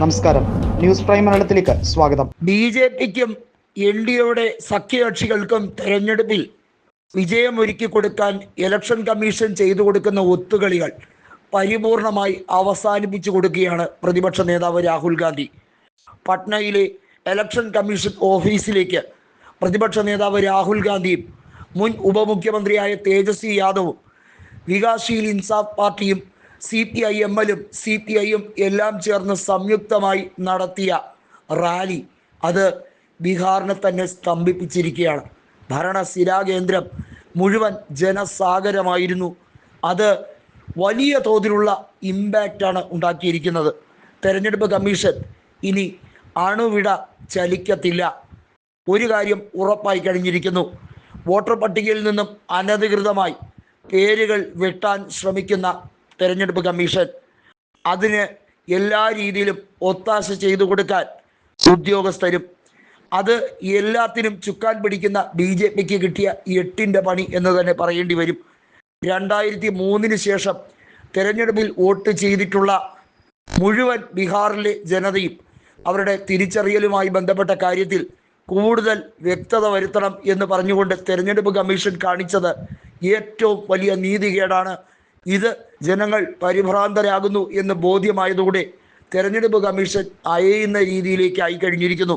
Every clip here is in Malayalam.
നമസ്കാരം. ന്യൂസ് പ്രൈം മലയാളത്തിലേക്ക് സ്വാഗതം. ബി ജെ പിക്കും എൻ ഡി എയുടെ സഖ്യകക്ഷികൾക്കും തെരഞ്ഞെടുപ്പിൽ വിജയമൊരുക്കി കൊടുക്കാൻ ഇലക്ഷൻ കമ്മീഷൻ ചെയ്തു കൊടുക്കുന്ന ഒത്തുകളികൾ പരിപൂർണമായി അവസാനിപ്പിച്ചു കൊടുക്കുകയാണ് പ്രതിപക്ഷ നേതാവ് രാഹുൽ ഗാന്ധി. പട്നയിലെ ഇലക്ഷൻ കമ്മീഷൻ ഓഫീസിലേക്ക് പ്രതിപക്ഷ നേതാവ് രാഹുൽ ഗാന്ധിയും മുൻ ഉപമുഖ്യമന്ത്രിയായ തേജസ്വി യാദവും വികാസ്ശീൽ ഇൻസാഫ് പാർട്ടിയും സി പി ഐ എം എല്ലും സി പി ഐയും എല്ലാം ചേർന്ന് സംയുക്തമായി നടത്തിയ റാലി അത് ബീഹാറിനെ തന്നെ സ്തംഭിപ്പിച്ചിരിക്കുകയാണ്. ഭരണസ്ഥിരാകേന്ദ്രം മുഴുവൻ ജനസാഗരമായിരുന്നു. അത് വലിയ തോതിലുള്ള ഇമ്പാക്റ്റാണ് ഉണ്ടാക്കിയിരിക്കുന്നത്. തെരഞ്ഞെടുപ്പ് കമ്മീഷൻ ഇനി അണുവിട ചലിക്കത്തില്ല. ഒരു കാര്യം ഉറപ്പായി കഴിഞ്ഞിരിക്കുന്നു. വോട്ടർ പട്ടികയിൽ നിന്നും അനധികൃതമായി പേരുകൾ വെട്ടാൻ ശ്രമിക്കുന്ന തെരഞ്ഞെടുപ്പ് കമ്മീഷൻ അതിന് എല്ലാ രീതിയിലും ഒത്താശ ചെയ്തു കൊടുക്കാൻ ഉദ്യോഗസ്ഥരും അത് എല്ലാത്തിനും ചുക്കാൻ പിടിക്കുന്ന ബി ജെ പിക്ക് കിട്ടിയ എട്ടിന്റെ പണി എന്ന് തന്നെ പറയേണ്ടി വരും. രണ്ടായിരത്തി മൂന്നിന് ശേഷം തെരഞ്ഞെടുപ്പിൽ വോട്ട് ചെയ്തിട്ടുള്ള മുഴുവൻ ബീഹാറിലെ ജനതയും അവരുടെ തിരിച്ചറിയലുമായി ബന്ധപ്പെട്ട കാര്യത്തിൽ കൂടുതൽ വ്യക്തത വരുത്തണം എന്ന് പറഞ്ഞുകൊണ്ട് തെരഞ്ഞെടുപ്പ് കമ്മീഷൻ കാണിച്ചത് ഏറ്റവും വലിയ നീതികേടാണ് ഇത് ജനങ്ങൾ പരിഭ്രാന്തരാകുന്നു എന്ന് ബോധ്യമായതോടെ തെരഞ്ഞെടുപ്പ് കമ്മീഷൻ അയയുന്ന രീതിയിലേക്ക് ആയി കഴിഞ്ഞിരിക്കുന്നു.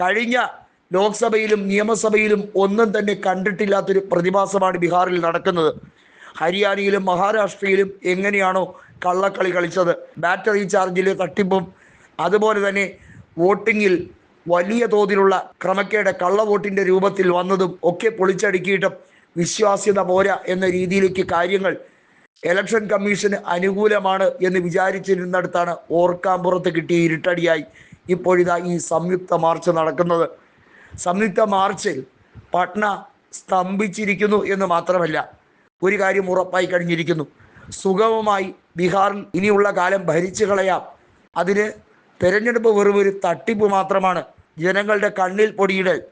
കഴിഞ്ഞ ലോക്സഭയിലും നിയമസഭയിലും ഒന്നും തന്നെ കണ്ടിട്ടില്ലാത്തൊരു പ്രതിഭാസമാണ് ബീഹാറിൽ നടക്കുന്നത്. ഹരിയാനയിലും മഹാരാഷ്ട്രയിലും എങ്ങനെയാണോ കള്ളക്കളി കളിച്ചത്. ബാറ്ററി ചാർജിലെ തട്ടിപ്പും അതുപോലെ തന്നെ വോട്ടിങ്ങിൽ വലിയ തോതിലുള്ള ക്രമക്കേട് കള്ള വോട്ടിന്റെ രൂപത്തിൽ വന്നതും ഒക്കെ പൊളിച്ചടുക്കിയിട്ടും വിശ്വാസ്യത പോരാ എന്ന രീതിയിലേക്ക് കാര്യങ്ങൾ ഇലക്ഷൻ കമ്മീഷന് അനുകൂലമാണ് എന്ന് വിചാരിച്ചിരുന്നിടത്താണ് ഓർക്കാമ്പുറത്ത് കിട്ടിയ ഇരുട്ടടിയായി. ഇപ്പോഴിതാ ഈ സംയുക്ത മാർച്ച് നടക്കുന്നത്. സംയുക്ത മാർച്ചിൽ പട്ന സ്തംഭിച്ചിരിക്കുന്നു എന്ന് മാത്രമല്ല ഒരു കാര്യം ഉറപ്പായി കഴിഞ്ഞിരിക്കുന്നു. സുഗമമായി ബീഹാറിൽ ഇനിയുള്ള കാലം ഭരിച്ചു കളയാം. അതിന് തെരഞ്ഞെടുപ്പ് വെറും ഒരു തട്ടിപ്പ് മാത്രമാണ്. ജനങ്ങളുടെ കണ്ണിൽ പൊടിയിടൽ.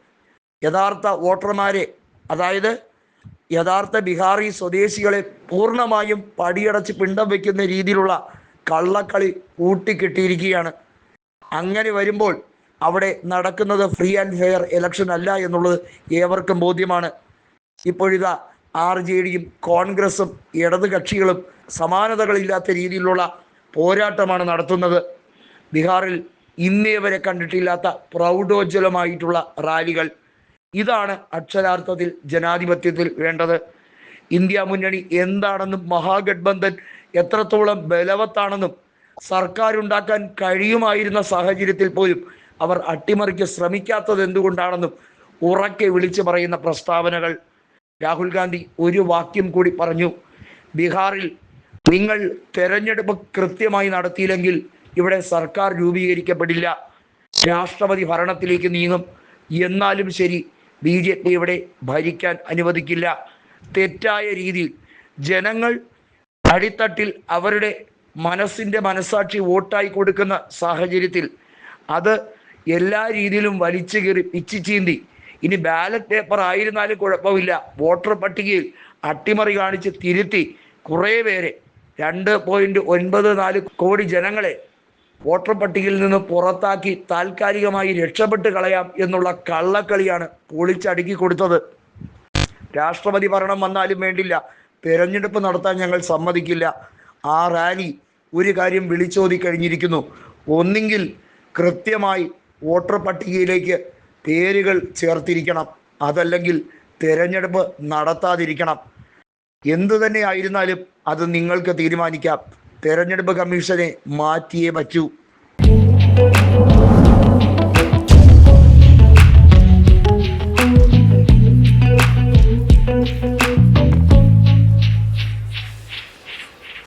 യഥാർത്ഥ വോട്ടർമാരെ അതായത് യഥാർത്ഥ ബിഹാറി സ്വദേശികളെ പൂർണമായും പടിയടച്ച് പിണ്ടം വയ്ക്കുന്ന രീതിയിലുള്ള കള്ളക്കളി കൂട്ടിക്കെട്ടിയിരിക്കുകയാണ് അങ്ങനെ വരുമ്പോൾ അവിടെ നടക്കുന്നത് ഫ്രീ ആൻഡ് ഫെയർ ഇലക്ഷൻ അല്ല എന്നുള്ളത് ഏവർക്കും ബോധ്യമാണ്. ഇപ്പോഴിതാ ആർ ജെ ഡിയും കോൺഗ്രസും ഇടത് കക്ഷികളും സമാനതകളില്ലാത്ത രീതിയിലുള്ള പോരാട്ടമാണ് നടത്തുന്നത്. ബീഹാറിൽ ഇന്നേ വരെ കണ്ടിട്ടില്ലാത്ത പ്രൗഢോജ്വലമായിട്ടുള്ള റാലികൾ. ഇതാണ് അക്ഷരാർത്ഥത്തിൽ ജനാധിപത്യത്തിൽ വേണ്ടത്. ഇന്ത്യ മുന്നണി എന്താണെന്നും മഹാഗഡ്ബന്ധൻ എത്രത്തോളം ബലവത്താണെന്നും സർക്കാർ ഉണ്ടാക്കാൻ കഴിയുമായിരുന്ന സാഹചര്യത്തിൽ പോലും അവർ അട്ടിമറിക്ക് ശ്രമിക്കാത്തത് എന്തുകൊണ്ടാണെന്നും ഉറക്കെ വിളിച്ചു പറയുന്ന പ്രസ്താവനകൾ. രാഹുൽ ഗാന്ധി ഒരു വാക്യം കൂടി പറഞ്ഞു ബീഹാറിൽ നിങ്ങൾ തെരഞ്ഞെടുപ്പ് കൃത്യമായി നടത്തിയില്ലെങ്കിൽ ഇവിടെ സർക്കാർ രൂപീകരിക്കപ്പെടില്ല. രാഷ്ട്രപതി ഭരണത്തിലേക്ക് നീങ്ങും. എന്നാലും ശരി ബി ജെ പി ഇവിടെ ഭരിക്കാൻ അനുവദിക്കില്ല. തെറ്റായ രീതിയിൽ ജനങ്ങൾ അടിത്തട്ടിൽ അവരുടെ മനസ്സിന്റെ മനസാക്ഷി വോട്ടായി കൊടുക്കുന്ന സാഹചര്യത്തിൽ അത് എല്ലാ രീതിയിലും വലിച്ചു കയറി പിച്ചു ചീന്തി. ഇനി ബാലറ്റ് പേപ്പർ ആയിരുന്നാലും കുഴപ്പമില്ല. വോട്ടർ പട്ടികയിൽ അട്ടിമറി കാണിച്ച് തിരുത്തി കുറേ പേരെ രണ്ട് പോയിന്റ് ഒൻപത് നാല് കോടി ജനങ്ങളെ വോട്ടർ പട്ടികയിൽ നിന്ന് പുറത്താക്കി താൽക്കാലികമായി രക്ഷപ്പെട്ട് കളയാം എന്നുള്ള കള്ളക്കളിയാണ് പൊളിച്ചടുക്കി കൊടുത്തത്. രാഷ്ട്രപതി ഭരണം വന്നാലും വേണ്ടില്ല. തെരഞ്ഞെടുപ്പ് നടത്താൻ ഞങ്ങൾ സമ്മതിക്കില്ല. ആ റാലി ഒരു കാര്യം വിളിച്ചോതി കഴിഞ്ഞിരിക്കുന്നു. ഒന്നെങ്കിൽ കൃത്യമായി വോട്ടർ പട്ടികയിലേക്ക് പേരുകൾ ചേർത്തിരിക്കണം. അതല്ലെങ്കിൽ തെരഞ്ഞെടുപ്പ് നടത്താതിരിക്കണം. എന്തു തന്നെ ആയിരുന്നാലും അത് നിങ്ങൾക്ക് തീരുമാനിക്കാം. തെരഞ്ഞെടുപ്പ് കമ്മീഷനെ മാറ്റിയേ പറ്റൂ.